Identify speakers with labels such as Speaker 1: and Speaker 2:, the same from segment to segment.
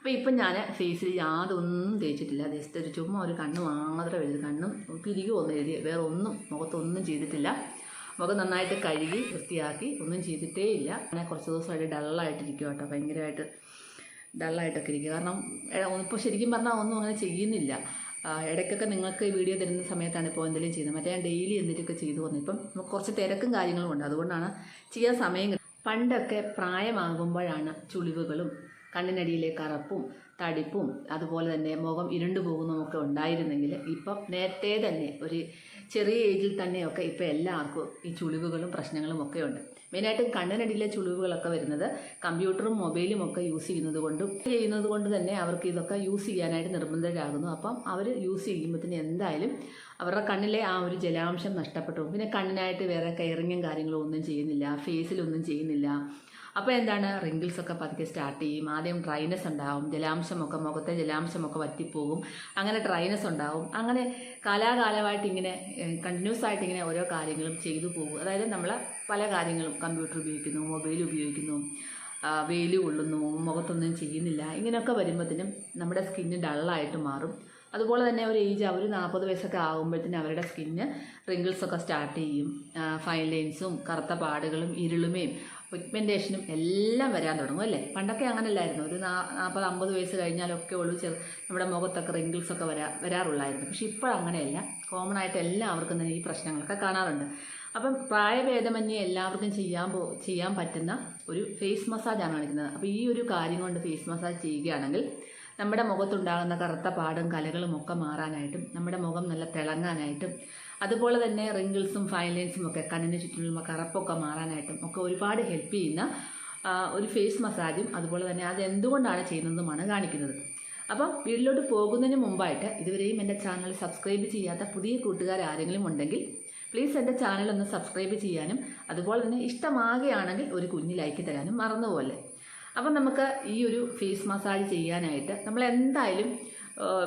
Speaker 1: അപ്പോൾ ഇപ്പം ഞാൻ ഫേസിൽ യാതൊന്നും തേച്ചിട്ടില്ല. ജസ്റ്റ് ഒരു ചുമ്മാ ഒരു കണ്ണ് മാത്രം എഴുതി കണ്ണും പിരികു ഒന്നും എഴുതി വേറെ ഒന്നും മുഖത്തൊന്നും ചെയ്തിട്ടില്ല. മുഖം നന്നായിട്ട് കഴുകി വൃത്തിയാക്കി ഒന്നും ചെയ്തിട്ടേ ഇല്ല. അങ്ങനെ കുറച്ച് ദിവസമായിട്ട് ഡള്ളായിട്ടിരിക്കും കേട്ടോ. ഭയങ്കരമായിട്ട് ഡള്ളായിട്ടൊക്കെ ഇരിക്കുക കാരണം ഇപ്പോൾ ശരിക്കും പറഞ്ഞാൽ ഒന്നും അങ്ങനെ ചെയ്യുന്നില്ല. ഇടയ്ക്കൊക്കെ നിങ്ങൾക്ക് വീഡിയോ തരുന്ന സമയത്താണ് ഇപ്പോൾ എന്തെങ്കിലും ചെയ്യുന്നത്. മറ്റേ ഞാൻ ഡെയിലി എന്തെങ്കിലുമൊക്കെ ചെയ്തു വന്നു. ഇപ്പം കുറച്ച് തിരക്കും കാര്യങ്ങളും ഉണ്ട്. അതുകൊണ്ടാണ് ചെയ്യാൻ സമയം പണ്ടൊക്കെ പ്രായമാകുമ്പോഴാണ് ചുളിവുകളും കണ്ണിനടിയിലെ കറുപ്പും തടിപ്പും അതുപോലെ തന്നെ മുഖം ഇരുണ്ടു പോകുന്നതുമൊക്കെ ഉണ്ടായിരുന്നെങ്കിൽ ഇപ്പം നേരത്തെ തന്നെ ഒരു ചെറിയ ഏജിൽ തന്നെയൊക്കെ ഇപ്പം എല്ലാവർക്കും ഈ ചുളിവുകളും പ്രശ്നങ്ങളും ഒക്കെ ഉണ്ട്. മെയിനായിട്ടും കണ്ണിനടിയിലെ ചുളിവുകളൊക്കെ വരുന്നത് കമ്പ്യൂട്ടറും മൊബൈലും ഒക്കെ യൂസ് ചെയ്യുന്നത് കൊണ്ടും ചെയ്യുന്നത് കൊണ്ട് തന്നെ അവർക്ക് ഇതൊക്കെ യൂസ് ചെയ്യാനായിട്ട് നിർബന്ധരാകുന്നു. അപ്പം അവർ യൂസ് ചെയ്യുമ്പോഴത്തേന് എന്തായാലും അവരുടെ കണ്ണിലെ ആ ഒരു ജലാംശം നഷ്ടപ്പെട്ടു. പിന്നെ കണ്ണിനായിട്ട് വേറെ കെയറിങ്ങും കാര്യങ്ങളും ഒന്നും ചെയ്യുന്നില്ല ഫേസിലൊന്നും ചെയ്യുന്നില്ല അപ്പോൾ എന്താണ്? റിങ്കിൾസ് ഒക്കെ പതുക്കെ സ്റ്റാർട്ട് ചെയ്യും. ആദ്യം ഡ്രൈനെസ് ഉണ്ടാവും. ജലാംശമൊക്കെ മുഖത്തെ ജലാംശമൊക്കെ വറ്റിപ്പോകും. അങ്ങനെ ഡ്രൈനെസ് ഉണ്ടാവും. അങ്ങനെ കാലാകാലമായിട്ട് ഇങ്ങനെ കണ്ടിന്യൂസ് ആയിട്ട് ഇങ്ങനെ ഓരോ കാര്യങ്ങളും ചെയ്തു പോകും. അതായത് നമ്മൾ പല കാര്യങ്ങളും കമ്പ്യൂട്ടർ ഉപയോഗിക്കുന്നു മൊബൈൽ ഉപയോഗിക്കുന്നു വെയിൽ കൊള്ളുന്നു മുഖത്തൊന്നും ചെയ്യുന്നില്ല. ഇങ്ങനെയൊക്കെ വരുമ്പോഴത്തേനും നമ്മുടെ സ്കിന്ന് ഡള്ളായിട്ട് മാറും. അതുപോലെ തന്നെ ഒരു ഏജ് അവർ നാൽപ്പത് വയസ്സൊക്കെ ആകുമ്പോഴത്തേനും അവരുടെ സ്കിന്ന് റിങ്കിൾസൊക്കെ സ്റ്റാർട്ട് ചെയ്യും. ഫൈൻ ലൈൻസും കറുത്ത പാടുകളും ഇരുളുമയും പിഗ്മെന്റേഷനും എല്ലാം വരാൻ തുടങ്ങും അല്ലേ? പണ്ടൊക്കെ അങ്ങനെ അല്ലായിരുന്നു ഒരു നാൽപ്പത് അമ്പത് വയസ്സ് കഴിഞ്ഞാലൊക്കെ ഉള്ളൂ ചെറു നമ്മുടെ മുഖത്തൊക്കെ റിങ്കിൾസ് ഒക്കെ വരാ വരാറുള്ളായിരുന്നു. പക്ഷെ ഇപ്പോൾ അങ്ങനെയല്ല. കോമൺ ആയിട്ട് എല്ലാവർക്കും തന്നെ ഈ പ്രശ്നങ്ങളൊക്കെ കാണാറുണ്ട്. അപ്പം പ്രായഭേദമന്യേ എല്ലാവർക്കും ചെയ്യാൻ പോ ചെയ്യാൻ പറ്റുന്ന ഒരു ഫേസ് മസാജാണ് കാണിക്കുന്നത്. അപ്പോൾ ഈ ഒരു കാര്യം കൊണ്ട് ഫേസ് മസാജ് ചെയ്യുകയാണെങ്കിൽ നമ്മുടെ മുഖത്തുണ്ടാകുന്ന കറുത്ത പാടും കലകളും ഒക്കെ മാറാനായിട്ടും നമ്മുടെ മുഖം നല്ല തിളങ്ങാനായിട്ടും അതുപോലെ തന്നെ റിങ്കിൾസും ഫൈൻ ലൈൻസും ഒക്കെ കണ്ണിന് ചുറ്റുമുള്ള കറപ്പൊക്കെ മാറാനായിട്ടും ഒക്കെ ഒരുപാട് ഹെൽപ്പ് ചെയ്യുന്ന ഒരു ഫേസ് മസാജും അതുപോലെ തന്നെ അത് എന്തുകൊണ്ടാണ് ചെയ്യുന്നതുമാണ് കാണിക്കുന്നത്. അപ്പം വീട്ടിലോട്ട് പോകുന്നതിന് മുമ്പായിട്ട് ഇതുവരെയും എന്റെ ചാനൽ സബ്സ്ക്രൈബ് ചെയ്യാത്ത പുതിയ കൂട്ടുകാർ ആരെങ്കിലും ഉണ്ടെങ്കിൽ പ്ലീസ് എന്റെ ചാനൽ ഒന്ന് സബ്സ്ക്രൈബ് ചെയ്യാനും അതുപോലെ തന്നെ ഇഷ്ടമാകുകയാണെങ്കിൽ ഒരു കുഞ്ഞ് ലൈക്ക് തരാനും മറന്നുപോലെ അപ്പം നമുക്ക് ഈ ഒരു ഫേസ് മസാജ് ചെയ്യാനായിട്ട് നമ്മൾ എന്തായാലും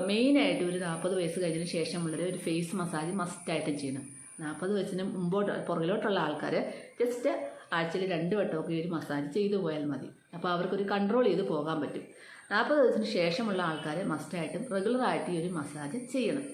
Speaker 1: മെയിനായിട്ട് ഒരു നാൽപ്പത് വയസ്സ് കഴിഞ്ഞതിന് ശേഷമുള്ളവർ ഒരു ഫേസ് മസാജ് മസ്റ്റായിട്ടും ചെയ്യണം. നാൽപ്പത് വയസ്സിന് മുമ്പോട്ട് പുറകിലോട്ടുള്ള ആൾക്കാർ ജസ്റ്റ് ആഴ്ചയിൽ രണ്ട് വട്ടമൊക്കെ ഒരു മസാജ് ചെയ്തു പോയാൽ മതി. അപ്പോൾ അവർക്കൊരു കൺട്രോൾ ചെയ്ത് പോകാൻ പറ്റും. നാൽപ്പത് ദിവസത്തിന് ശേഷമുള്ള ആൾക്കാർ മസ്റ്റായിട്ടും റെഗുലറായിട്ട് ഈ ഒരു മസാജ് ചെയ്യണം.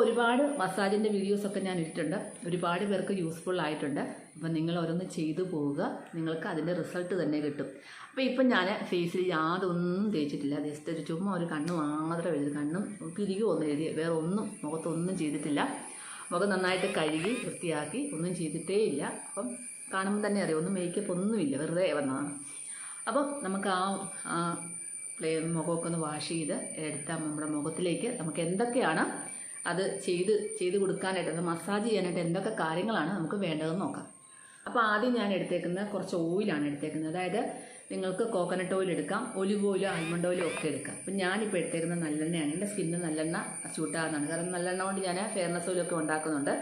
Speaker 1: ഒരുപാട് മസാജിന്റെ വീഡിയോസൊക്കെ ഞാൻ ഇട്ടിട്ടുണ്ട്. ഒരുപാട് പേർക്ക് യൂസ്ഫുൾ ആയിട്ടുണ്ട്. അപ്പം നിങ്ങൾ ഓരോന്ന് ചെയ്തു പോവുക. നിങ്ങൾക്ക് അതിന്റെ റിസൾട്ട് തന്നെ കിട്ടും. അപ്പോൾ ഇപ്പം ഞാൻ ഫേസിൽ യാതൊന്നും തേച്ചിട്ടില്ല. ജസ്റ്റ് ഒരു ചുമ്മാ ഒരു കണ്ണ് മാത്രം എഴുതി കണ്ണും പിരികെ ഒന്നും എഴുതി വേറെ ഒന്നും മുഖത്തൊന്നും ചെയ്തിട്ടില്ല. മുഖം നന്നായിട്ട് കഴുകി വൃത്തിയാക്കി ഒന്നും ചെയ്തിട്ടേ ഇല്ല. അപ്പം കാണുമ്പോൾ തന്നെ അറിയാം ഒന്നും മേക്കപ്പ് ഒന്നുമില്ല വെറുതെ വന്നതാണ് അപ്പോൾ നമുക്ക് ആ ആ പ്ലേ മുഖമൊക്കെ ഒന്ന് വാഷ് ചെയ്ത് എടുത്താൽ നമ്മുടെ മുഖത്തിലേക്ക് നമുക്ക് എന്തൊക്കെയാണ് അത് ചെയ്ത് ചെയ്ത് കൊടുക്കാനായിട്ട് അത് മസാജ് ചെയ്യാനായിട്ട് എന്തൊക്കെ കാര്യങ്ങളാണ് നമുക്ക് വേണ്ടതെന്ന് നോക്കാം. അപ്പോൾ ആദ്യം ഞാൻ എടുത്തേക്കുന്നത് കുറച്ച് ഓയിലാണ് എടുത്തേക്കുന്നത്. അതായത് നിങ്ങൾക്ക് കോക്കനട്ട് ഓയിൽ എടുക്കാം ഒലിവ് ഓയിലോ ആൽമണ്ട് ഓയിലോ ഒക്കെ എടുക്കാം. അപ്പം ഞാനിപ്പോൾ എടുത്തേക്കുന്നത് നല്ലെണ്ണയാണ്. എന്റെ സ്കിന്ന് നല്ലെണ്ണ സ്യൂട്ടാകുന്നതാണ് കാരണം നല്ലെണ്ണ കൊണ്ട് ഞാൻ ഫെയർനെസ് ഓയിലൊക്കെ ഉണ്ടാക്കുന്നുണ്ട്.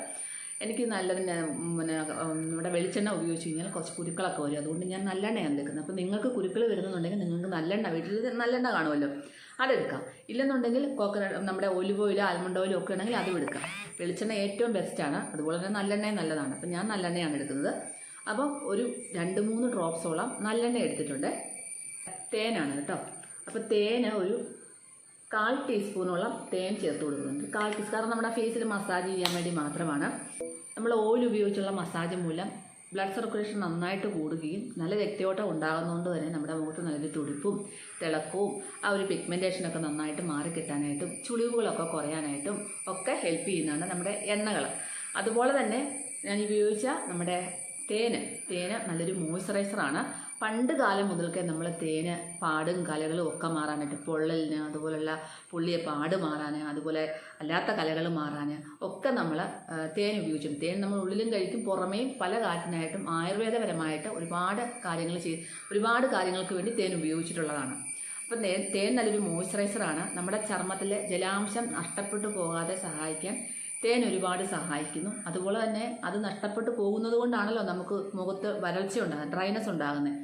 Speaker 1: എനിക്ക് നല്ലതിനെ പിന്നെ നമ്മുടെ വെളിച്ചെണ്ണ ഉപയോഗിച്ച് കഴിഞ്ഞാൽ കുറച്ച് കുരുക്കളൊക്കെ വരും. അതുകൊണ്ട് ഞാൻ നല്ലെണ്ണയാണ് എടുക്കുന്നത്. അപ്പോൾ നിങ്ങൾക്ക് കുരുക്കൾ വരുന്നുണ്ടെങ്കിൽ നിങ്ങൾക്ക് നല്ലെണ്ണ വീട്ടിൽ നല്ലെണ്ണ കാണുമല്ലോ. അതെടുക്കാം. ഇല്ലെന്നുണ്ടെങ്കിൽ കോക്കനട്ട് നമ്മുടെ ഒലിവ് ഓയിലോ ആൽമണ്ട് ഓയിലോ ഒക്കെ ഉണ്ടെങ്കിൽ അതും എടുക്കാം. വെളിച്ചെണ്ണ ഏറ്റവും ബെസ്റ്റാണ് അതുപോലെ തന്നെ നല്ലെണ്ണയും നല്ലതാണ്. അപ്പം ഞാൻ നല്ലെണ്ണയാണ് എടുക്കുന്നത്. അപ്പം ഒരു രണ്ട് മൂന്ന് ഡ്രോപ്സോളം നല്ലെണ്ണ എടുത്തിട്ടുണ്ട്. തേനാണ് കേട്ടോ. അപ്പോൾ തേന് ഒരു കാൽ ടീസ്പൂണോളം തേൻ ചേർത്ത് കൊടുക്കുന്നുണ്ട്. കാൽ ടീസ്പൂൺ കാരണം നമ്മുടെ ഫേസിൽ മസാജ് ചെയ്യാൻ വേണ്ടി മാത്രമാണ്. നമ്മൾ ഓയിൽ ഉപയോഗിച്ചുള്ള മസാജ് മൂലം ബ്ലഡ് സർക്കുലേഷൻ നന്നായിട്ട് കൂടുകയും നല്ല രക്തയോട്ടം ഉണ്ടാകുന്നതുകൊണ്ട് തന്നെ നമ്മുടെ മുഖത്ത് നല്ലൊരു തുടിപ്പും തിളക്കവും ആ ഒരു പിഗ്മെന്റേഷനൊക്കെ നന്നായിട്ട് മാറിക്കിട്ടാനായിട്ടും ചുളിവുകളൊക്കെ കുറയാനായിട്ടും ഒക്കെ ഹെൽപ്പ് ചെയ്യുന്നതാണ് നമ്മുടെ എണ്ണകൾ അതുപോലെ തന്നെ ഞാൻ ഉപയോഗിച്ച നമ്മുടെ തേന്. തേന് നല്ലൊരു മോയ്സ്ചറൈസറാണ് പണ്ട് കാലം മുതൽക്കേ നമ്മൾ തേന് പാടും കലകളും ഒക്കെ മാറാനായിട്ട് പൊള്ളലിന് അതുപോലുള്ള പുള്ളിയെ പാട് മാറാൻ അതുപോലെ അല്ലാത്ത കലകൾ മാറാൻ ഒക്കെ നമ്മൾ തേൻ ഉപയോഗിച്ചു. തേൻ നമ്മൾ ഉള്ളിലും കഴിക്കും പുറമേയും പല കാര്യത്തിനായിട്ടും ആയുർവേദപരമായിട്ട് ഒരുപാട് കാര്യങ്ങൾ ചെയ്ത് ഒരുപാട് കാര്യങ്ങൾക്ക് വേണ്ടി തേൻ ഉപയോഗിച്ചിട്ടുള്ളതാണ്. അപ്പം തേൻ തേൻ നല്ലൊരു മോയ്സ്ചറൈസറാണ്. നമ്മുടെ ചർമ്മത്തിലെ ജലാംശം നഷ്ടപ്പെട്ടു പോകാതെ സഹായിക്കാൻ തേൻ ഒരുപാട് സഹായിക്കുന്നു. അതുപോലെ തന്നെ അത് നഷ്ടപ്പെട്ടു പോകുന്നത് കൊണ്ടാണല്ലോ നമുക്ക് മുഖത്ത് വരൾച്ച ഉണ്ടാകുന്നത് ഡ്രൈനസ് ഉണ്ടാകുന്നത്.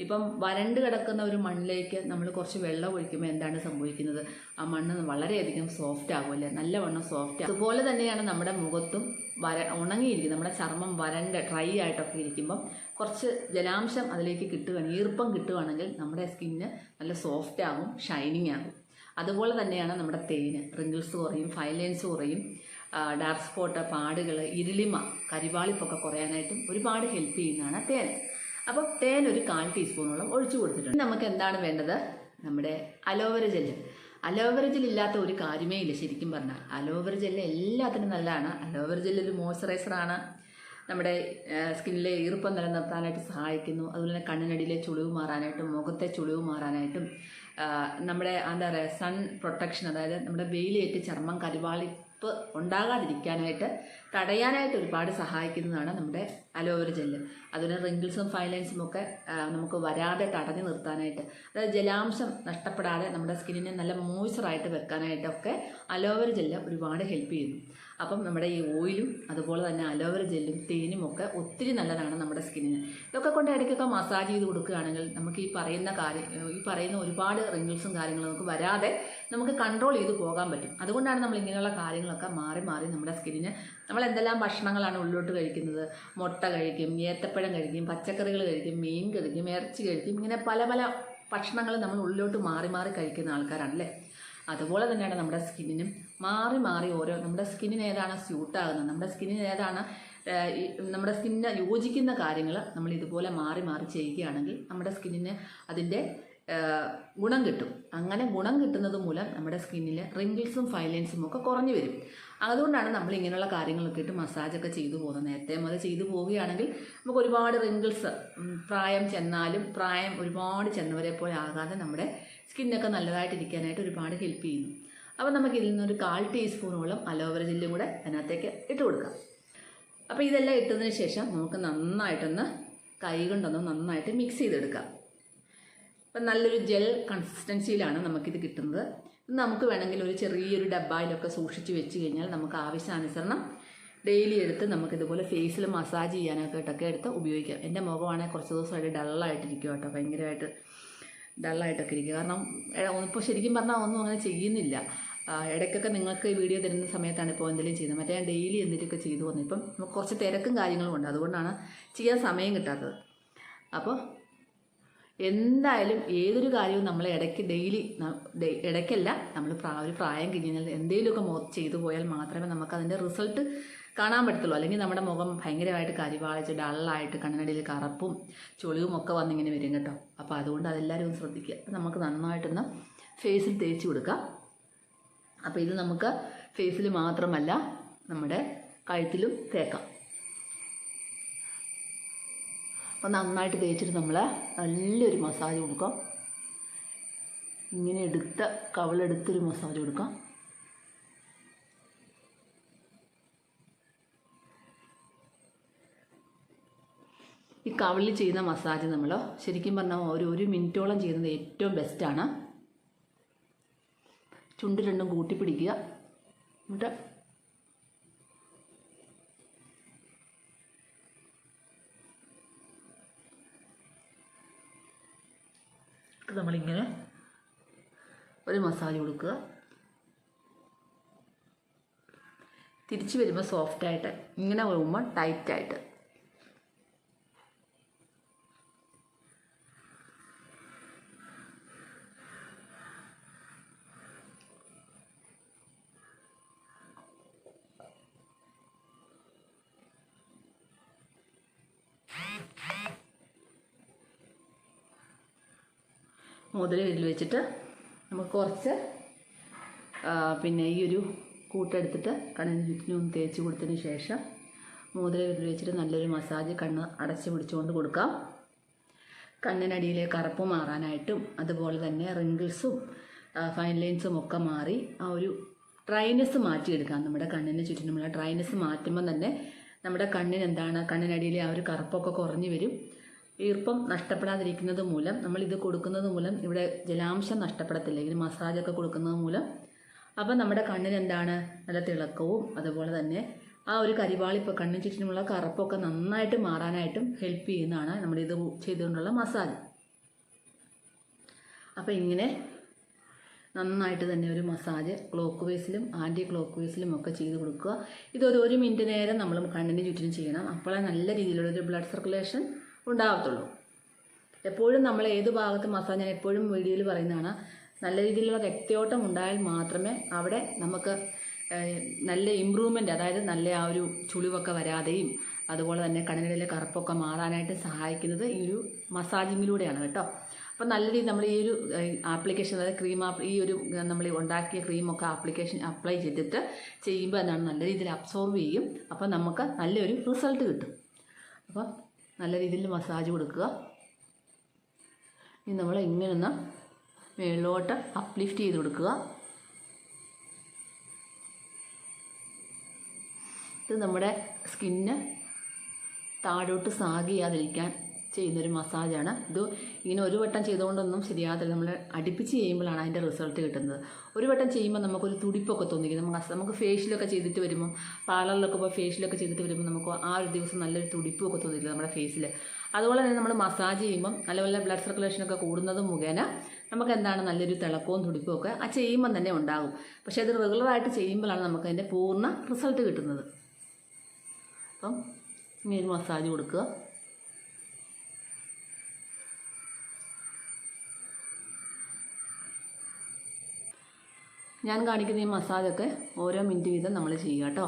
Speaker 1: ഇപ്പം വരണ്ട് കിടക്കുന്ന ഒരു മണ്ണിലേക്ക് നമ്മൾ കുറച്ച് വെള്ളം ഒഴിക്കുമ്പോൾ എന്താണ് സംഭവിക്കുന്നത്? ആ മണ്ണ് വളരെയധികം സോഫ്റ്റ് ആകുമല്ലേ നല്ലവണ്ണം സോഫ്റ്റ് ആകും. അതുപോലെ തന്നെയാണ് നമ്മുടെ മുഖത്തും വര ഉണങ്ങിയിരിക്കും. നമ്മുടെ ചർമ്മം വരണ്ട് ഡ്രൈ ആയിട്ടൊക്കെ ഇരിക്കുമ്പം കുറച്ച് ജലാംശം അതിലേക്ക് കിട്ടുകയാണെങ്കിൽ ഈർപ്പം കിട്ടുകയാണെങ്കിൽ നമ്മുടെ സ്കിന്ന് നല്ല സോഫ്റ്റ് ആകും ഷൈനിങ് ആകും. അതുപോലെ തന്നെയാണ് നമ്മുടെ തേന്. റിങ്കിൾസ് കുറയും ഫൈലൈൻസ് കുറയും. ഡാർക്ക് സ്പോട്ട് പാടുകൾ ഇരുളിമ കരിവാളിപ്പൊക്കെ കുറയാനായിട്ടും ഒരുപാട് ഹെൽപ്പ് ചെയ്യുന്നതാണ് തേൻ. അപ്പോൾ തേൻ ഒരു കാൽ ടീസ്പൂണോളം ഒഴിച്ചു കൊടുത്തിട്ടുണ്ട്. നമുക്ക് എന്താണ് വേണ്ടത്? നമ്മുടെ അലോവര ജെല്ല്. അലോവര ജെല്ല് ഇല്ലാത്ത ഒരു കാര്യമേ ഇല്ല ശരിക്കും പറഞ്ഞാൽ. അലോവര ജെല്ല് എല്ലാത്തിനും നല്ലതാണ്. അലോവര ജെല്ല് ഒരു മോയ്സ്ചറൈസറാണ് നമ്മുടെ സ്കിന്നിലെ ഈർപ്പം നിലനിർത്താനായിട്ട് സഹായിക്കുന്നു. അതുപോലെ തന്നെ കണ്ണിനടിയിലെ ചുളിവ് മാറാനായിട്ടും മുഖത്തെ ചുളിവ് മാറാനായിട്ടും നമ്മുടെ എന്താ പറയുക സൺ പ്രൊട്ടക്ഷൻ അതായത് നമ്മുടെ വെയിലേറ്റ് ചർമ്മം കരിവാളിപ്പ് ഉണ്ടാകാതിരിക്കാനായിട്ട് തടയാനായിട്ട് ഒരുപാട് സഹായിക്കുന്നതാണ് നമ്മുടെ അലോവേര ജെല്ല്. അതുപോലെ റിങ്കിൾസും ഫൈലൈൻസും ഒക്കെ നമുക്ക് വരാതെ തടഞ്ഞു നിർത്താനായിട്ട് അതായത് ജലാംശം നഷ്ടപ്പെടാതെ നമ്മുടെ സ്കിന്നിനെ നല്ല മോയ്സ്ചറായിട്ട് വെക്കാനായിട്ടൊക്കെ അലോവേര ജെല്ല് ഒരുപാട് ഹെൽപ്പ് ചെയ്യുന്നു. അപ്പം നമ്മുടെ ഈ ഓയിലും അതുപോലെ തന്നെ അലോവര ജെല്ലും തേനും ഒക്കെ ഒത്തിരി നല്ലതാണ് നമ്മുടെ സ്കിന്നിന്. ഇതൊക്കെ കൊണ്ട് ഇടയ്ക്കൊക്കെ മസാജ് ചെയ്ത് കൊടുക്കുകയാണെങ്കിൽ നമുക്ക് ഈ പറയുന്ന കാര്യം ഈ പറയുന്ന ഒരുപാട് റിങ്കിൾസും കാര്യങ്ങളും നമുക്ക് വരാതെ നമുക്ക് കൺട്രോൾ ചെയ്ത് പോകാൻ പറ്റും. അതുകൊണ്ടാണ് നമ്മൾ ഇങ്ങനെയുള്ള കാര്യങ്ങളൊക്കെ മാറി മാറി നമ്മുടെ സ്കിന്നിന്. നമ്മൾ എന്തെല്ലാം ഭക്ഷണങ്ങളാണ് ഉള്ളിലോട്ട് കഴിക്കുന്നത്? മുട്ട കഴിക്കും ഏത്തപ്പഴം കഴിക്കും പച്ചക്കറികൾ കഴിക്കും മീൻ കഴിക്കും ഇറച്ചി കഴിക്കും ഇങ്ങനെ പല പല ഭക്ഷണങ്ങൾ നമ്മൾ ഉള്ളിലോട്ട് മാറി മാറി കഴിക്കുന്ന ആൾക്കാരാണല്ലേ അതുപോലെ തന്നെയാണ് നമ്മുടെ സ്കിന്നിനും മാറി മാറി ഓരോ നമ്മുടെ സ്കിന്നിന് ഏതാണ് സ്യൂട്ടാകുന്നത് നമ്മുടെ സ്കിന്നിന് ഏതാണ് നമ്മുടെ സ്കിന്നിന് യോജിക്കുന്ന കാര്യങ്ങൾ നമ്മൾ ഇതുപോലെ മാറി മാറി ചെയ്യുകയാണെങ്കിൽ നമ്മുടെ സ്കിന്നിന് അതിന്റെ ഗുണം കിട്ടും. അങ്ങനെ ഗുണം കിട്ടുന്നത് മൂലം നമ്മുടെ സ്കിന്നിൽ റിങ്കിൾസും ഫൈലൈൻസും ഒക്കെ കുറഞ്ഞു വരും. അതുകൊണ്ടാണ് നമ്മൾ ഇങ്ങനെയുള്ള കാര്യങ്ങളൊക്കെ ഇട്ട് മസാജൊക്കെ ചെയ്തു പോകുന്നത്. നേരത്തെ മുതൽ ചെയ്തു പോവുകയാണെങ്കിൽ നമുക്ക് ഒരുപാട് റിങ്കിൾസ് പ്രായം ചെന്നാലും പ്രായം ഒരുപാട് ചെന്നവരെ പോലെ ആകാതെ നമ്മുടെ സ്കിന്നൊക്കെ നല്ലതായിട്ടിരിക്കാനായിട്ട് ഒരുപാട് ഹെൽപ്പ് ചെയ്യുന്നു. അപ്പോൾ നമുക്ക് ഇതിൽ നിന്നൊരു കാൽ ടീസ്പൂണോളം അലോവേറ ജെല്ലും കൂടെ അതിനകത്തേക്ക് ഇട്ട് കൊടുക്കാം. അപ്പോൾ ഇതെല്ലാം ഇട്ടതിന് ശേഷം നമുക്ക് നന്നായിട്ടൊന്ന് കൈ കൊണ്ടൊന്ന് നന്നായിട്ട് മിക്സ് ചെയ്തെടുക്കാം. അപ്പം നല്ലൊരു ജെൽ കൺസിസ്റ്റൻസിയിലാണ് നമുക്കിത് കിട്ടുന്നത്. നമുക്ക് വേണമെങ്കിൽ ഒരു ചെറിയൊരു ഡബ്ബായിലൊക്കെ സൂക്ഷിച്ച് വെച്ച് കഴിഞ്ഞാൽ നമുക്ക് ആവശ്യാനുസരണം ഡെയിലി എടുത്ത് നമുക്കിതുപോലെ ഫേസിൽ മസാജ് ചെയ്യാനൊക്കെ ഇട്ടൊക്കെ എടുത്ത് ഉപയോഗിക്കാം. എന്റെ മുഖമാണെങ്കിൽ കുറച്ച് ദിവസമായിട്ട് ഡള്ളായിട്ടിരിക്കും കേട്ടോ. ഭയങ്കരമായിട്ട് ഡള്ളായിട്ടൊക്കെ ഇരിക്കുക കാരണം ഇപ്പോൾ ശരിക്കും പറഞ്ഞാൽ ഒന്നും അങ്ങനെ ചെയ്യുന്നില്ല. ഇടയ്ക്കൊക്കെ നിങ്ങൾക്ക് വീഡിയോ തരുന്ന സമയത്താണ് ഇപ്പോൾ എന്തെങ്കിലും ചെയ്യുന്നത്. മറ്റേ ഞാൻ ഡെയിലി എന്തെങ്കിലുമൊക്കെ ചെയ്തു വന്നു. ഇപ്പം നമുക്ക് കുറച്ച് തിരക്കും കാര്യങ്ങളും ഉണ്ട്. അതുകൊണ്ടാണ് ചെയ്യാൻ സമയം കിട്ടാത്തത്. അപ്പോൾ എന്തായാലും ഏതൊരു കാര്യവും നമ്മൾ ഇടയ്ക്ക് ഡെയിലി ഇടയ്ക്കല്ല നമ്മൾ ഒരു പ്രായം കഴിഞ്ഞാൽ എന്തെങ്കിലുമൊക്കെ മോ ചെയ്തു പോയാൽ മാത്രമേ നമുക്ക് അതിന്റെ റിസൾട്ട് കാണാൻ പറ്റത്തുള്ളൂ. അല്ലെങ്കിൽ നമ്മുടെ മുഖം ഭയങ്കരമായിട്ട് കരിവാളിച്ച് ഡള്ളായിട്ട് കണ്ണടിയിൽ കറപ്പും ചുളിവും ഒക്കെ വന്നിങ്ങനെ വരും കേട്ടോ. അപ്പോൾ അതുകൊണ്ട് അതെല്ലാവരും ശ്രദ്ധിക്കുക. അപ്പം നമുക്ക് നന്നായിട്ടൊന്ന് ഫേസിൽ തേച്ച് കൊടുക്കാം. അപ്പോൾ ഇത് നമുക്ക് ഫേസിൽ മാത്രമല്ല നമ്മുടെ കഴുത്തിലും തേക്കാം. അപ്പോൾ നന്നായിട്ട് തേച്ചിട്ട് നമ്മൾ നല്ലൊരു മസാജ് കൊടുക്കാം. ഇങ്ങനെ എടുത്ത കവളെടുത്തൊരു മസാജ് കൊടുക്കാം. ഈ കവളിൽ ചെയ്യുന്ന മസാജ് നമ്മൾ ശരിക്കും പറഞ്ഞാൽ ഒരു ഒരു മിനിറ്റോളം ചെയ്യുന്നത് ഏറ്റവും ബെസ്റ്റാണ് ചുണ്ട് രണ്ടും കൂട്ടിപ്പിടിക്കുക. എന്നിട്ട് നമ്മളിങ്ങനെ ഒരു മസാജ് കൊടുക്കുക. തിരിച്ചു വരുമ്പോൾ സോഫ്റ്റായിട്ട് ഇങ്ങനെ വരുമ്പോൾ ടൈറ്റായിട്ട് മുതല ഇതിൽ വെച്ചിട്ട് നമുക്ക് കുറച്ച് പിന്നെ ഈ ഒരു കൂട്ടെടുത്തിട്ട് കണ്ണിന് ചുറ്റിനും തേച്ച് കൊടുത്തതിന് ശേഷം മുതല ഇതിൽ വെച്ചിട്ട് നല്ലൊരു മസാജ് കണ്ണ് അടച്ച് പിടിച്ചുകൊണ്ട് കൊടുക്കാം. കണ്ണിനടിയിലെ കറുപ്പ് മാറാനായിട്ടും അതുപോലെ തന്നെ റിങ്കിൾസും ഫൈൻ ലൈൻസും ഒക്കെ മാറി ആ ഒരു ഡ്രൈനെസ് മാറ്റിയെടുക്കാം നമ്മുടെ കണ്ണിന് ചുറ്റിനുമുള്ള ഡ്രൈനെസ് മാറ്റുമ്പോൾ തന്നെ നമ്മുടെ കണ്ണിന് എന്താണ് കണ്ണിനടിയിലെ ആ ഒരു കറുപ്പൊക്കെ കുറഞ്ഞു വരും. ഈർപ്പം നഷ്ടപ്പെടാതിരിക്കുന്നത് മൂലം നമ്മൾ ഇത് കൊടുക്കുന്നത് മൂലം ഇവിടെ ജലാംശം നഷ്ടപ്പെടത്തില്ല ഇതിന് മസാജൊക്കെ കൊടുക്കുന്നത് മൂലം. അപ്പം നമ്മുടെ കണ്ണിന് എന്താണ് നല്ല തിളക്കവും അതുപോലെ തന്നെ ആ ഒരു കരിവാളിപ്പ് കണ്ണിന് ചുറ്റിനുമുള്ള കറുപ്പൊക്കെ നന്നായിട്ട് മാറാനായിട്ടും ഹെൽപ്പ് ചെയ്യുന്നതാണ് ഇത് ചെയ്തുകൊണ്ടുള്ള മസാജ്. അപ്പം ഇങ്ങനെ നന്നായിട്ട് തന്നെ ഒരു മസാജ് ക്ലോക്ക് വൈസിലും ആന്റി ക്ലോക്ക് വൈസിലും ഒക്കെ ചെയ്ത് കൊടുക്കുക. ഇതൊരു ഒരു മിനിറ്റ് നേരം നമ്മൾ കണ്ണിന് ചുറ്റിനും ചെയ്യണം. അപ്പോഴേ നല്ല രീതിയിലുള്ള ഒരു ബ്ലഡ് സർക്കുലേഷൻ ഉണ്ടാകത്തുള്ളൂ എപ്പോഴും നമ്മൾ ഏത് ഭാഗത്ത് മസാജ് ഞാൻ എപ്പോഴും വീഡിയോയിൽ പറയുന്നതാണ് നല്ല രീതിയിലുള്ള രക്തയോട്ടം ഉണ്ടായാൽ മാത്രമേ അവിടെ നമുക്ക് നല്ല ഇമ്പ്രൂവ്മെന്റ് അതായത് നല്ല ആ ഒരു ചുളിവൊക്കെ വരാതെയും അതുപോലെ തന്നെ കണ്ണിലെ കറുപ്പൊക്കെ മാറാനായിട്ട് സഹായിക്കുന്നത് ഈ ഒരു മസാജിങ്ങിലൂടെയാണ് കേട്ടോ. അപ്പം നല്ല രീതിയിൽ നമ്മൾ ഈ ഒരു ആപ്ലിക്കേഷൻ അതായത് ക്രീം ഈ ഒരു നമ്മൾ ഉണ്ടാക്കിയ ക്രീമൊക്കെ ആപ്ലിക്കേഷൻ അപ്ലൈ ചെയ്തിട്ട് ചെയ്യുമ്പോൾ എന്താണ് നല്ല രീതിയിൽ അബ്സോർവ് ചെയ്യും. അപ്പോൾ നമുക്ക് നല്ലൊരു റിസൾട്ട് കിട്ടും. അപ്പം നല്ല രീതിയിൽ മസാജ് കൊടുക്കുക. ഇനി നമ്മൾ ഇങ്ങനെ ഒന്ന് മേളിലോട്ട് അപ്ലിഫ്റ്റ് ചെയ്ത് കൊടുക്കുക. ഇത് നമ്മുടെ സ്കിന്ന് താഴോട്ട് സാഗ് ചെയ്യാതിരിക്കാൻ ചെയ്യുന്നൊരു മസാജാണ്. ഇത് ഇങ്ങനെ ഒരു വട്ടം ചെയ്തുകൊണ്ടൊന്നും ശരിയാകത്തില്ല. നമ്മൾ അടുപ്പിച്ച് ചെയ്യുമ്പോഴാണ് അതിന്റെ റിസൾട്ട് കിട്ടുന്നത്. ഒരു വട്ടം ചെയ്യുമ്പോൾ നമുക്കൊരു തുടിപ്പൊക്കെ തോന്നിക്കും. നമുക്ക് നമുക്ക് ഫേഷ്യലൊക്കെ ചെയ്തിട്ട് വരുമ്പം പാർലറിലൊക്കെ പോയി ഫേഷ്യലൊക്കെ ചെയ്തിട്ട് വരുമ്പോൾ നമുക്ക് ആ ഒരു ദിവസം നല്ലൊരു തുടിപ്പൊക്കെ തോന്നിക്കില്ല നമ്മുടെ ഫേസിൽ അതുപോലെ തന്നെ നമ്മൾ മസാജ് ചെയ്യുമ്പം നല്ല നല്ല ബ്ലഡ് സർക്കുലേഷനൊക്കെ കൂടുന്നത് മുഖേന നമുക്ക് എന്താണ് നല്ലൊരു തിളക്കവും തുടിപ്പും ഒക്കെ ആ ചെയ്യുമ്പം തന്നെ ഉണ്ടാകും. പക്ഷേ അത് റെഗുലറായിട്ട് ചെയ്യുമ്പോഴാണ് നമുക്ക് അതിന്റെ പൂർണ റിസൾട്ട് കിട്ടുന്നത്. അപ്പം ഇങ്ങനെ ഒരു മസാജ് കൊടുക്കുക. ഞാൻ കാണിക്കുന്ന ഈ മസാജൊക്കെ ഓരോ മിനിറ്റ് വീതം നമ്മൾ ചെയ്യുക കേട്ടോ.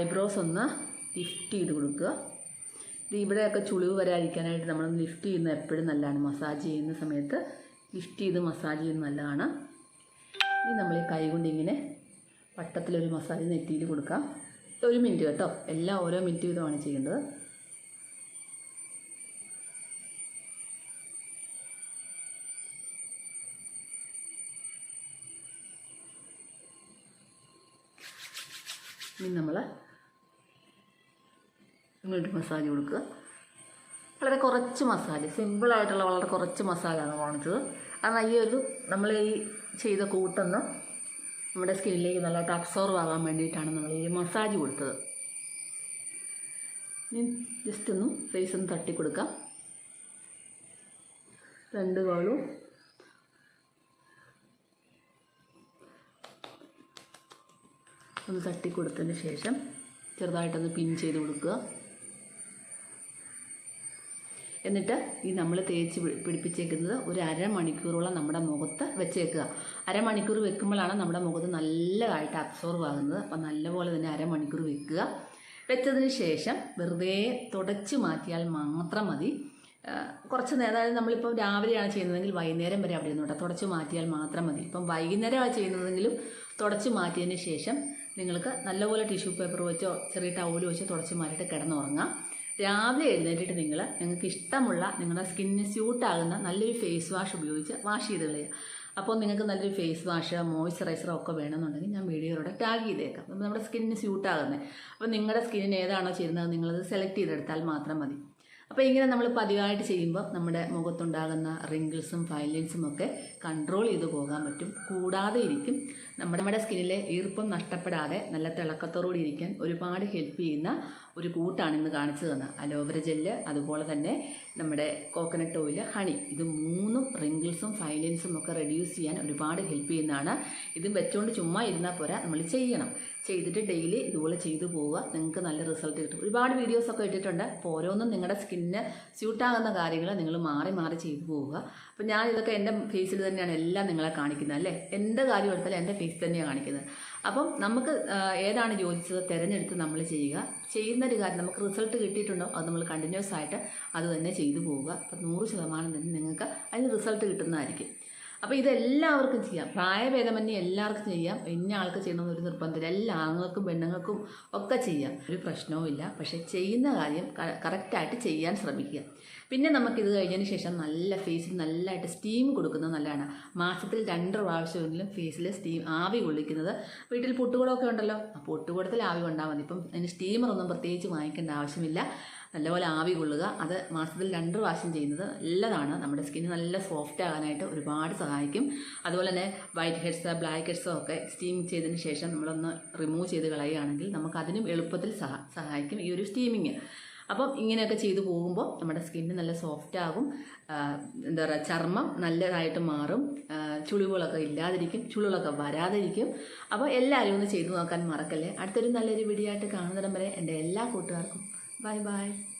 Speaker 1: ഐബ്രോസ് ഒന്ന് ലിഫ്റ്റ് ചെയ്ത് കൊടുക്കുക. ഇത് ഇവിടെയൊക്കെ ചുളിവ് വരാതിരിക്കാനായിട്ട് നമ്മൾ ലിഫ്റ്റ് ചെയ്യുന്നത് എപ്പോഴും നല്ലതാണ്. മസാജ് ചെയ്യുന്ന സമയത്ത് ലിഫ്റ്റ് ചെയ്ത് മസാജ് ചെയ്യുന്നത് നല്ലതാണ്. ഇനി നമ്മൾ ഈ കൈ കൊണ്ട് ഇങ്ങനെ വട്ടത്തിലൊരു മസാജ് നെറ്റിയിൽ കൊടുക്കാം. ഒരു മിനിറ്റ് കേട്ടോ. എല്ലാം ഓരോ മിനിറ്റ് വീതമാണ് ചെയ്യേണ്ടത്. ഇനി നമ്മൾ ഇങ്ങോട്ട് മസാജ് കൊടുക്കുക. വളരെ കുറച്ച് മസാജ് സിമ്പിളായിട്ടുള്ള വളരെ കുറച്ച് മസാജാണ് കാണിച്ചത്. കാരണം ഈ ഒരു നമ്മൾ ഈ ചെയ്ത കൂട്ടെന്ന് നമ്മുടെ സ്കിന്നിലേക്ക് നല്ലതായിട്ട് അബ്സോർവ് ആകാൻ വേണ്ടിയിട്ടാണ് നമ്മൾ ഈ മസാജ് കൊടുത്തത്. ഇനി ജസ്റ്റ് ഒന്ന് ഫേസ് ഒന്ന് തട്ടി കൊടുക്കാം. രണ്ട് കോളും ഒന്ന് തട്ടി കൊടുത്തതിന് ശേഷം ചെറുതായിട്ടൊന്ന് പിൻ ചെയ്ത് കൊടുക്കുക. എന്നിട്ട് ഈ നമ്മൾ തേച്ച് പിടിപ്പിച്ചേക്കുന്നത് ഒരു അരമണിക്കൂറോളം നമ്മുടെ മുഖത്ത് വെച്ചേക്കുക. അരമണിക്കൂർ വെക്കുമ്പോഴാണ് നമ്മുടെ മുഖത്ത് നല്ലതായിട്ട് അബ്സോർവ് ആകുന്നത്. അപ്പം നല്ലപോലെ തന്നെ അരമണിക്കൂർ വെക്കുക. വെച്ചതിന് ശേഷം വെറുതെ തുടച്ച് മാറ്റിയാൽ മാത്രം മതി. കുറച്ച് നേരം അതായത് നമ്മളിപ്പോൾ രാവിലെയാണ് ചെയ്യുന്നതെങ്കിൽ വൈകുന്നേരം വരെ അവിടെ ഇരുന്നോട്ടെ തുടച്ച് മാറ്റിയാൽ മാത്രം മതി. ഇപ്പം വൈകുന്നേരമാണ് ചെയ്യുന്നതെങ്കിലും തുടച്ച് മാറ്റിയതിന് ശേഷം നിങ്ങൾക്ക് നല്ലപോലെ ടിഷ്യൂ പേപ്പർ വെച്ചോ ചെറിയ ടൗൽ വെച്ചോ തുടച്ച് മാറിയിട്ട് കിടന്നുറങ്ങാം. രാവിലെ എഴുന്നേറ്റിട്ട് നിങ്ങൾ നിങ്ങൾക്ക് ഇഷ്ടമുള്ള നിങ്ങളുടെ സ്കിന്നിന് സ്യൂട്ടാകുന്ന നല്ലൊരു ഫേസ് വാഷ് ഉപയോഗിച്ച് വാഷ് ചെയ്ത് കളയുക. അപ്പോൾ നിങ്ങൾക്ക് നല്ലൊരു ഫേസ് വാഷ് മോയ്സ്ചറൈസറോ ഒക്കെ വേണമെന്നുണ്ടെങ്കിൽ ഞാൻ വീഡിയോയിലൂടെ ടാഗ് ചെയ്തേക്കാം. അപ്പോൾ നമ്മുടെ സ്കിന്നിന് സ്യൂട്ടാകുന്നത് അപ്പോൾ നിങ്ങളുടെ സ്കിന്നിന് ഏതാണോ ചെയ്യുന്നത് നിങ്ങളത് സെലക്ട് ചെയ്തെടുത്താൽ മാത്രം മതി. അപ്പോൾ ഇങ്ങനെ നമ്മൾ പതിവായിട്ട് ചെയ്യുമ്പോൾ നമ്മുടെ മുഖത്തുണ്ടാകുന്ന റിങ്കിൾസും ഫൈലൻസും ഒക്കെ കൺട്രോൾ ചെയ്ത് പോകാൻ പറ്റും. കൂടാതെ ഇരിക്കും. നമ്മുടെ നമ്മുടെ സ്കിന്നിലെ ഈർപ്പം നഷ്ടപ്പെടാതെ നല്ല തിളക്കത്തോടുകൂടി ഇരിക്കാൻ ഒരുപാട് ഹെൽപ്പ് ചെയ്യുന്ന ഒരു കൂട്ടാണ് ഇന്ന് കാണിച്ചു തന്നത്. അലോവര ജെല്ല് അതുപോലെ തന്നെ നമ്മുടെ കോക്കനട്ട് ഓയിൽ ഹണി ഇത് മൂന്നും റിങ്കിൾസും ഫൈലൻസും ഒക്കെ റെഡ്യൂസ് ചെയ്യാൻ ഒരുപാട് ഹെൽപ്പ് ചെയ്യുന്നതാണ്. ഇത് വെച്ചുകൊണ്ട് ചുമ്മാ ഇരുന്നാൽ പോരാ നമ്മൾ ചെയ്യണം. ചെയ്തിട്ട് ഡെയിലി ഇതുപോലെ ചെയ്തു പോവുക നിങ്ങൾക്ക് നല്ല റിസൾട്ട് കിട്ടും. ഒരുപാട് വീഡിയോസൊക്കെ ഇട്ടിട്ടുണ്ട്. അപ്പോൾ ഓരോന്നും നിങ്ങളുടെ സ്കിന്നിന് സ്യൂട്ടാകുന്ന കാര്യങ്ങൾ നിങ്ങൾ മാറി മാറി ചെയ്തു പോവുക. അപ്പോൾ ഞാൻ ഇതൊക്കെ എന്റെ ഫേസിൽ തന്നെയാണ് എല്ലാം നിങ്ങളെ കാണിക്കുന്നത് അല്ലേ? എന്റെ കാര്യം എടുത്താലും എന്റെ ഫേസ് തന്നെയാണ് കാണിക്കുന്നത്. അപ്പം നമുക്ക് ഏതാണ് യോജിച്ചത് തിരഞ്ഞെടുത്ത് നമ്മൾ ചെയ്യുക. ചെയ്യുന്ന ഒരു കാര്യം നമുക്ക് റിസൾട്ട് കിട്ടിയിട്ടുണ്ടോ? അത് നമ്മൾ കണ്ടിന്യൂസ് ആയിട്ട് അത് തന്നെ ചെയ്തു പോവുക. അപ്പം നൂറ് ശതമാനം തന്നെ നിങ്ങൾക്ക് അതിന് റിസൾട്ട് കിട്ടുന്നതായിരിക്കും. അപ്പോൾ ഇതെല്ലാവർക്കും ചെയ്യാം. പ്രായഭേദമന്യേ എല്ലാവർക്കും ചെയ്യാം. ഇന്ന ആൾക്ക് ചെയ്യണമെന്ന് ഒരു നിർബന്ധമില്ല. എല്ലാ ആണുങ്ങൾക്കും പെണ്ണുങ്ങൾക്കും ഒക്കെ ചെയ്യാം. ഒരു പ്രശ്നവുമില്ല പക്ഷേ ചെയ്യുന്ന കാര്യം കറക്റ്റായിട്ട് ചെയ്യാൻ ശ്രമിക്കുക. പിന്നെ നമുക്കിത് കഴിഞ്ഞതിന് ശേഷം നല്ല ഫേസിൽ നല്ലതായിട്ട് സ്റ്റീം കൊടുക്കുന്നത് നല്ലതാണ്. മാസത്തിൽ രണ്ട് പ്രാവശ്യമെങ്കിലും ഫേസിൽ സ്റ്റീം ആവി കൊള്ളിക്കുന്നത്. വീട്ടിൽ പൊട്ടുകുടമൊക്കെ ഉണ്ടല്ലോ. ആ പൊട്ടുകുടത്തിൽ ആവി കൊണ്ടാൽ മതി. ഇപ്പം അതിന് സ്റ്റീമറൊന്നും പ്രത്യേകിച്ച് വാങ്ങിക്കേണ്ട ആവശ്യമില്ല. നല്ലപോലെ ആവി കൊള്ളുക. അത് മാസത്തിൽ രണ്ട് പ്രാവശ്യം ചെയ്യുന്നത് നല്ലതാണ്. നമ്മുടെ സ്കിന്ന് നല്ല സോഫ്റ്റ് ആകാനായിട്ട് ഒരുപാട് സഹായിക്കും. അതുപോലെ തന്നെ വൈറ്റ് ഹെഡ്സ് ബ്ലാക്ക് ഹെഡ്സോ ഒക്കെ സ്റ്റീം ചെയ്തതിന് ശേഷം നമ്മളൊന്ന് റിമൂവ് ചെയ്ത് കളയുകയാണെങ്കിൽ നമുക്ക് അതിനും എളുപ്പത്തിൽ സഹ സഹായിക്കും ഈ ഒരു സ്റ്റീമിങ്. അപ്പം ഇങ്ങനെയൊക്കെ ചെയ്തു പോകുമ്പോൾ നമ്മുടെ സ്കിന്ന് നല്ല സോഫ്റ്റ് ആകും. എന്താ പറയുക ചർമ്മം നല്ലതായിട്ട് മാറും. ചുളിവുകളൊക്കെ ഇല്ലാതിരിക്കും ചുളിവുകളൊക്കെ വരാതിരിക്കും. അപ്പോൾ എല്ലാവരും ഒന്ന് ചെയ്തു നോക്കാൻ മറക്കല്ലേ? അടുത്തൊരു നല്ലൊരു വീഡിയോ ആയിട്ട് കാണുന്നിടം വരെ എന്റെ എല്ലാ കൂട്ടുകാർക്കും Bye bye.